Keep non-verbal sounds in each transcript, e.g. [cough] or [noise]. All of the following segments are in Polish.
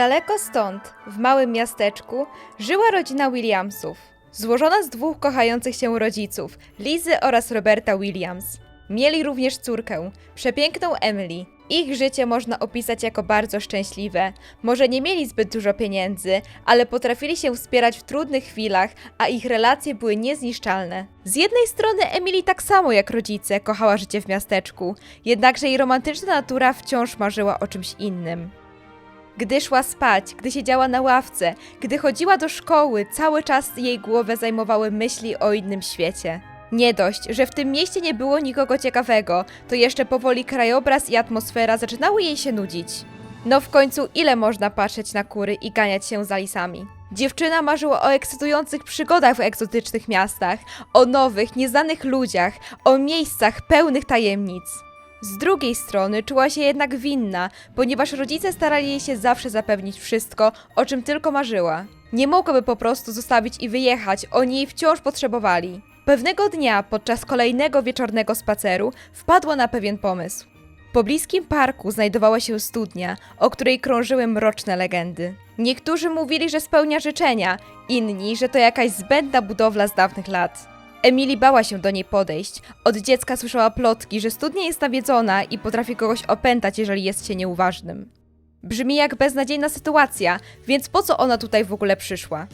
Niedaleko stąd, w małym miasteczku, żyła rodzina Williamsów, złożona z dwóch kochających się rodziców, Lizy oraz Roberta Williams. Mieli również córkę, przepiękną Emily. Ich życie można opisać jako bardzo szczęśliwe. Może nie mieli zbyt dużo pieniędzy, ale potrafili się wspierać w trudnych chwilach, a ich relacje były niezniszczalne. Z jednej strony Emily tak samo jak rodzice kochała życie w miasteczku, jednakże jej romantyczna natura wciąż marzyła o czymś innym. Gdy szła spać, gdy siedziała na ławce, gdy chodziła do szkoły, cały czas jej głowę zajmowały myśli o innym świecie. Nie dość, że w tym mieście nie było nikogo ciekawego, to jeszcze powoli krajobraz i atmosfera zaczynały jej się nudzić. No w końcu ile można patrzeć na kury i ganiać się za lisami? Dziewczyna marzyła o ekscytujących przygodach w egzotycznych miastach, o nowych, nieznanych ludziach, o miejscach pełnych tajemnic. Z drugiej strony czuła się jednak winna, ponieważ rodzice starali jej się zawsze zapewnić wszystko, o czym tylko marzyła. Nie mogłaby po prostu zostawić i wyjechać, oni jej wciąż potrzebowali. Pewnego dnia, podczas kolejnego wieczornego spaceru, wpadła na pewien pomysł. W pobliskim parku znajdowała się studnia, o której krążyły mroczne legendy. Niektórzy mówili, że spełnia życzenia, inni, że to jakaś zbędna budowla z dawnych lat. Emily bała się do niej podejść. Od dziecka słyszała plotki, że studnia jest nawiedzona i potrafi kogoś opętać, jeżeli jest się nieuważnym. Brzmi jak beznadziejna sytuacja, więc po co ona tutaj w ogóle przyszła?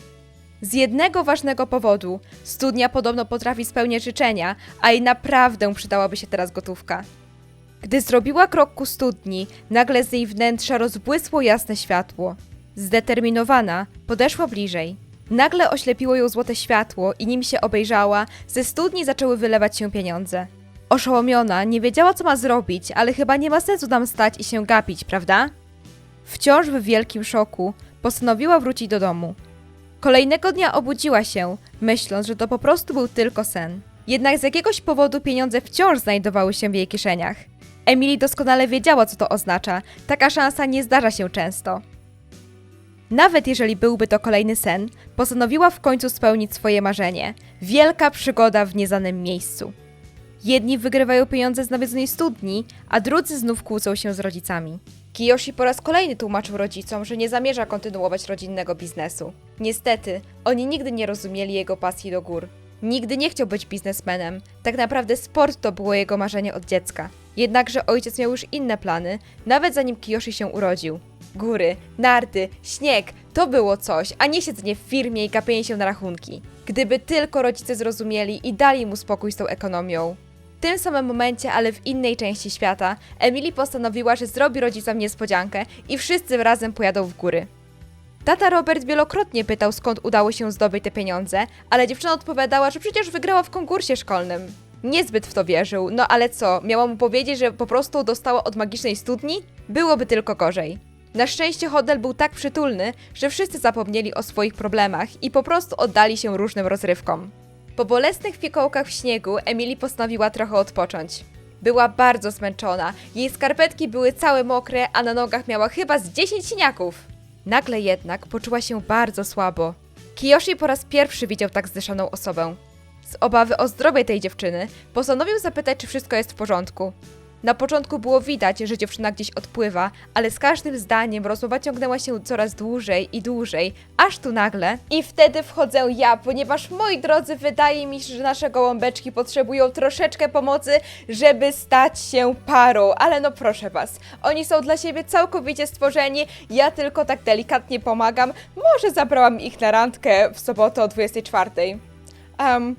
Z jednego ważnego powodu studnia podobno potrafi spełniać życzenia, a jej naprawdę przydałaby się teraz gotówka. Gdy zrobiła krok ku studni, nagle z jej wnętrza rozbłysło jasne światło. Zdeterminowana, podeszła bliżej. Nagle oślepiło ją złote światło i nim się obejrzała, ze studni zaczęły wylewać się pieniądze. Oszołomiona, nie wiedziała co ma zrobić, ale chyba nie ma sensu tam stać i się gapić, prawda? Wciąż w wielkim szoku, postanowiła wrócić do domu. Kolejnego dnia obudziła się, myśląc, że to po prostu był tylko sen. Jednak z jakiegoś powodu pieniądze wciąż znajdowały się w jej kieszeniach. Emily doskonale wiedziała, co to oznacza. Taka szansa nie zdarza się często. Nawet jeżeli byłby to kolejny sen, postanowiła w końcu spełnić swoje marzenie. Wielka przygoda w nieznanym miejscu. Jedni wygrywają pieniądze z nawiedzonej studni, a drudzy znów kłócą się z rodzicami. Kiyoshi po raz kolejny tłumaczył rodzicom, że nie zamierza kontynuować rodzinnego biznesu. Niestety, oni nigdy nie rozumieli jego pasji do gór. Nigdy nie chciał być biznesmenem. Tak naprawdę sport to było jego marzenie od dziecka. Jednakże ojciec miał już inne plany, nawet zanim Kiyoshi się urodził. Góry, narty, śnieg to było coś, a nie siedzenie w firmie i gapienie się na rachunki. Gdyby tylko rodzice zrozumieli i dali mu spokój z tą ekonomią. W tym samym momencie, ale w innej części świata, Emily postanowiła, że zrobi rodzicom niespodziankę i wszyscy razem pojadą w góry. Tata Robert wielokrotnie pytał, skąd udało się zdobyć te pieniądze, ale dziewczyna odpowiadała, że przecież wygrała w konkursie szkolnym. Niezbyt w to wierzył, no ale co, miała mu powiedzieć, że po prostu dostała od magicznej studni? Byłoby tylko gorzej. Na szczęście hotel był tak przytulny, że wszyscy zapomnieli o swoich problemach i po prostu oddali się różnym rozrywkom. Po bolesnych fikołkach w śniegu Emily postanowiła trochę odpocząć. Była bardzo zmęczona, jej skarpetki były całe mokre, a na nogach miała chyba z 10 siniaków. Nagle jednak poczuła się bardzo słabo. Kiyoshi po raz pierwszy widział tak zdyszaną osobę. Z obawy o zdrowie tej dziewczyny postanowił zapytać, czy wszystko jest w porządku. Na początku było widać, że dziewczyna gdzieś odpływa, ale z każdym zdaniem rozmowa ciągnęła się coraz dłużej i dłużej, aż tu nagle. I wtedy wchodzę ja, ponieważ moi drodzy, wydaje mi się, że nasze gołąbeczki potrzebują troszeczkę pomocy, żeby stać się parą. Ale no proszę was, oni są dla siebie całkowicie stworzeni, ja tylko tak delikatnie pomagam. Może zabrałam ich na randkę w sobotę o 24. Um,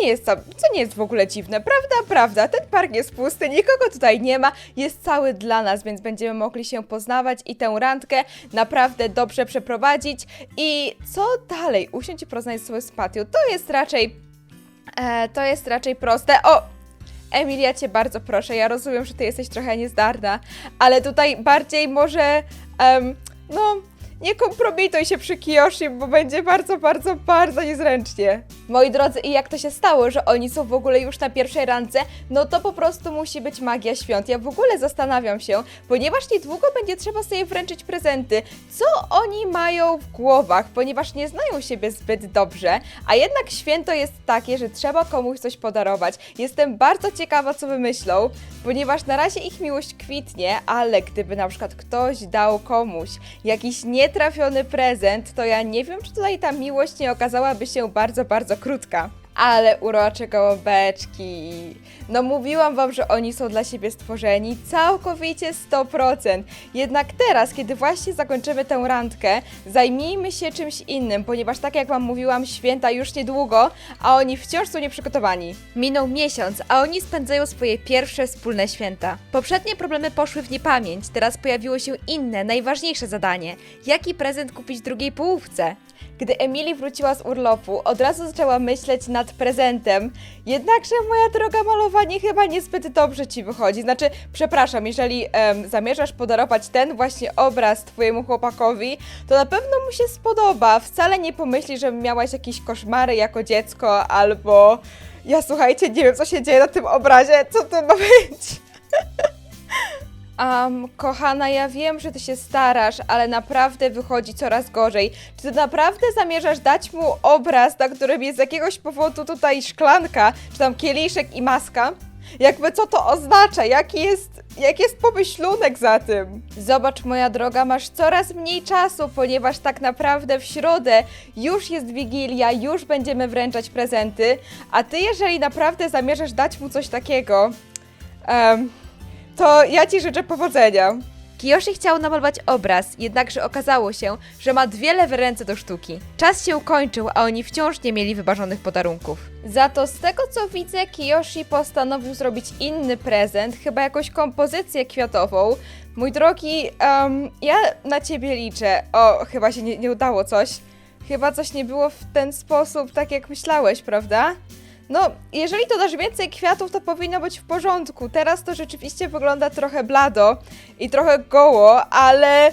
nie jest, co nie jest w ogóle dziwne, prawda? Prawda, ten park jest pusty, nikogo tutaj nie ma, jest cały dla nas, więc będziemy mogli się poznawać i tę randkę naprawdę dobrze przeprowadzić. I co dalej? Usiądź i porozmawiać sobie z Patią. To jest raczej, e, to jest raczej proste. O! Emilia, cię bardzo proszę, ja rozumiem, że ty jesteś trochę niezdarna, ale tutaj bardziej może, em, no, nie kompromituj się przy Kiyoshi, bo będzie bardzo, bardzo, bardzo niezręcznie. Moi drodzy, i jak to się stało, że oni są w ogóle już na pierwszej randce, no to po prostu musi być magia świąt. Ja w ogóle zastanawiam się, ponieważ niedługo będzie trzeba sobie wręczyć prezenty, co oni mają w głowach, ponieważ nie znają siebie zbyt dobrze, a jednak święto jest takie, że trzeba komuś coś podarować. Jestem bardzo ciekawa, co wymyślą, ponieważ na razie ich miłość kwitnie, ale gdyby na przykład ktoś dał komuś jakiś nie nietrafiony prezent, to ja nie wiem, czy tutaj ta miłość nie okazałaby się bardzo, bardzo krótka. Ale urocze gołąbeczki. No mówiłam wam, że oni są dla siebie stworzeni całkowicie 100%. Jednak teraz, kiedy właśnie zakończymy tę randkę, zajmijmy się czymś innym, ponieważ tak jak wam mówiłam, święta już niedługo, a oni wciąż są nieprzygotowani. Minął miesiąc, a oni spędzają swoje pierwsze wspólne święta. Poprzednie problemy poszły w niepamięć, teraz pojawiło się inne, najważniejsze zadanie. Jaki prezent kupić drugiej połówce? Gdy Emily wróciła z urlopu, od razu zaczęła myśleć nad prezentem. Jednakże, moja droga, malowanie chyba niezbyt dobrze ci wychodzi. Znaczy, przepraszam, jeżeli em, zamierzasz podarować ten właśnie obraz twojemu chłopakowi, to na pewno mu się spodoba. Wcale nie pomyśli, że miałaś jakieś koszmary jako dziecko, albo... Ja słuchajcie, nie wiem co się dzieje na tym obrazie, co to ma być? [laughs] Um, kochana, ja wiem, że ty się starasz, ale naprawdę wychodzi coraz gorzej. Czy ty naprawdę zamierzasz dać mu obraz, na którym jest z jakiegoś powodu tutaj szklanka, czy tam kieliszek i maska? Jakby co to oznacza? Jaki jest, jaki jest pomyślunek za tym? Zobacz, moja droga, masz coraz mniej czasu, ponieważ tak naprawdę w środę już jest Wigilia, już będziemy wręczać prezenty, a ty, jeżeli naprawdę zamierzasz dać mu coś takiego, em, to ja ci życzę powodzenia. Kiyoshi chciał namalować obraz, jednakże okazało się, że ma dwie lewe ręce do sztuki. Czas się kończył, a oni wciąż nie mieli wymarzonych podarunków. Za to z tego co widzę, Kiyoshi postanowił zrobić inny prezent, chyba jakąś kompozycję kwiatową. Mój drogi, em, ja na ciebie liczę. O, chyba się nie, nie udało coś. Chyba coś nie było w ten sposób, tak jak myślałeś, prawda? No, jeżeli to dasz więcej kwiatów, to powinno być w porządku. Teraz to rzeczywiście wygląda trochę blado i trochę goło, ale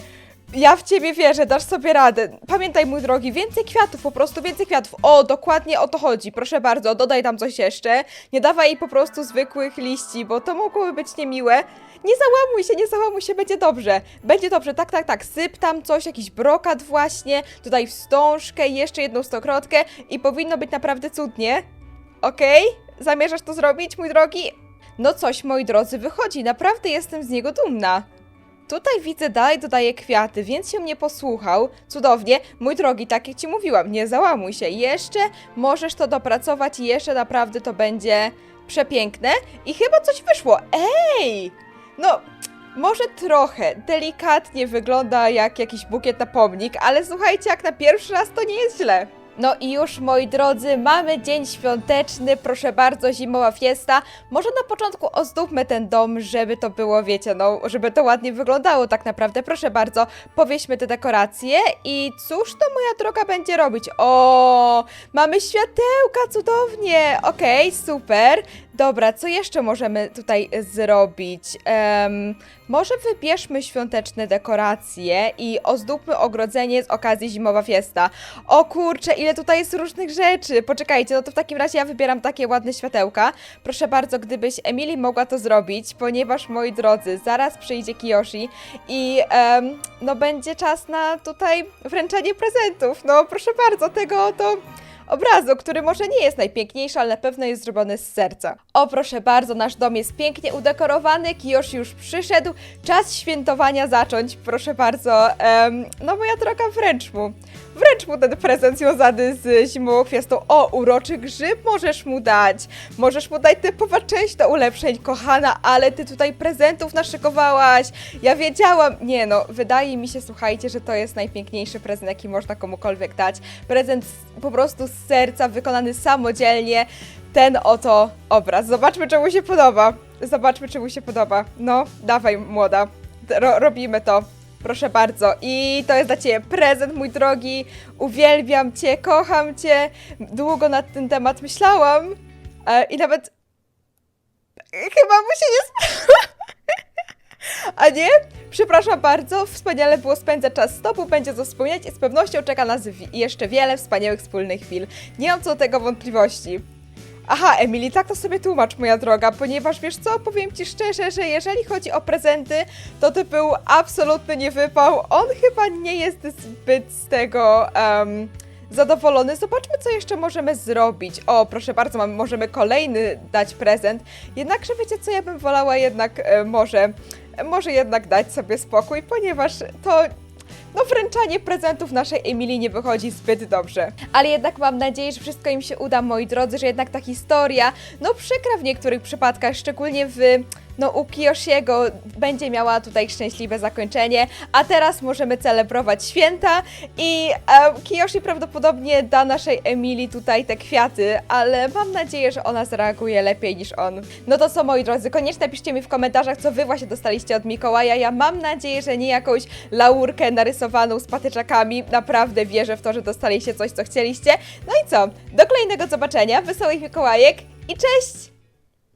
ja w ciebie wierzę, dasz sobie radę. Pamiętaj, mój drogi, więcej kwiatów, po prostu więcej kwiatów. O, dokładnie o to chodzi. Proszę bardzo, dodaj tam coś jeszcze. Nie dawaj jej po prostu zwykłych liści, bo to mogłoby być niemiłe. Nie załamuj się, nie załamuj się, będzie dobrze. Będzie dobrze, tak, tak, tak. Syp tam coś, jakiś brokat właśnie, tutaj wstążkę, jeszcze jedną stokrotkę i powinno być naprawdę cudnie. Okej? Zamierzasz to zrobić, mój drogi? No coś, moi drodzy, wychodzi. Naprawdę jestem z niego dumna. Tutaj widzę dalej dodaje kwiaty, więc się mnie posłuchał. Cudownie. Mój drogi, tak jak ci mówiłam, nie załamuj się. Jeszcze możesz to dopracować i jeszcze naprawdę to będzie przepiękne. I chyba coś wyszło. Ej! No, może trochę delikatnie wygląda jak jakiś bukiet na pomnik, ale słuchajcie, jak na pierwszy raz to nie jest źle. No i już moi drodzy, mamy dzień świąteczny, proszę bardzo, zimowa fiesta. Może na początku ozdóbmy ten dom, żeby to było, wiecie, no, żeby to ładnie wyglądało tak naprawdę. Proszę bardzo, powieśmy te dekoracje i cóż to moja droga będzie robić? O, mamy światełka, cudownie! Okej, super. Dobra, co jeszcze możemy tutaj zrobić? Em, może wybierzmy świąteczne dekoracje i ozdóbmy ogrodzenie z okazji zimowa fiesta. O kurczę, ile tutaj jest różnych rzeczy. Poczekajcie, no to w takim razie ja wybieram takie ładne światełka. Proszę bardzo, gdybyś Emily mogła to zrobić, ponieważ moi drodzy, zaraz przyjdzie Kiyoshi i em, no będzie czas na tutaj wręczenie prezentów. No proszę bardzo, tego oto obrazu, który może nie jest najpiękniejszy, ale na pewno jest zrobiony z serca. O, proszę bardzo, nasz dom jest pięknie udekorowany, Kiyoshi już przyszedł, czas świętowania zacząć, proszę bardzo. No moja droga, wręcz mu. Wręcz mu ten prezent związany z zimową fiestą. O, uroczy grzyb możesz mu dać. Możesz mu dać typowa część do ulepszeń, kochana, ale ty tutaj prezentów naszykowałaś. Ja wiedziałam. Nie no, wydaje mi się, słuchajcie, że to jest najpiękniejszy prezent, jaki można komukolwiek dać. Prezent po prostu z serca, wykonany samodzielnie. Ten oto obraz. Zobaczmy, czy mu się podoba. Zobaczmy, czy mu się podoba. No, dawaj, młoda. Ro robimy to. Proszę bardzo. I to jest dla Ciebie prezent, mój drogi. Uwielbiam Cię, kocham Cię. Długo nad ten temat myślałam. E, I nawet. Chyba mu się nie. [laughs] A nie? Przepraszam bardzo, wspaniale było spędzać czas z Tobą, będzie co wspomnieć i z pewnością czeka nas jeszcze wiele wspaniałych wspólnych chwil. Nie mam co do tego wątpliwości. Aha, Emily, tak to sobie tłumacz, moja droga, ponieważ wiesz co, powiem ci szczerze, że jeżeli chodzi o prezenty, to to był absolutny niewypał. On chyba nie jest zbyt z tego em, zadowolony. Zobaczmy, co jeszcze możemy zrobić. O, proszę bardzo, mamy, możemy kolejny dać prezent. Jednakże wiecie co, ja bym wolała jednak e, może, może jednak dać sobie spokój, ponieważ to no wręczanie prezentów naszej Emilii nie wychodzi zbyt dobrze. Ale jednak mam nadzieję, że wszystko im się uda, moi drodzy, że jednak ta historia, no przykra w niektórych przypadkach, szczególnie w no u Kiyoshiego będzie miała tutaj szczęśliwe zakończenie, a teraz możemy celebrować święta i e, Kiyoshi prawdopodobnie da naszej Emilii tutaj te kwiaty, ale mam nadzieję, że ona zareaguje lepiej niż on. No to co moi drodzy, koniecznie napiszcie mi w komentarzach, co wy właśnie dostaliście od Mikołaja. Ja mam nadzieję, że nie jakąś laurkę z patyczakami. Naprawdę wierzę w to, że dostaliście coś, co chcieliście. No i co? Do kolejnego zobaczenia, wesołych Mikołajek i cześć!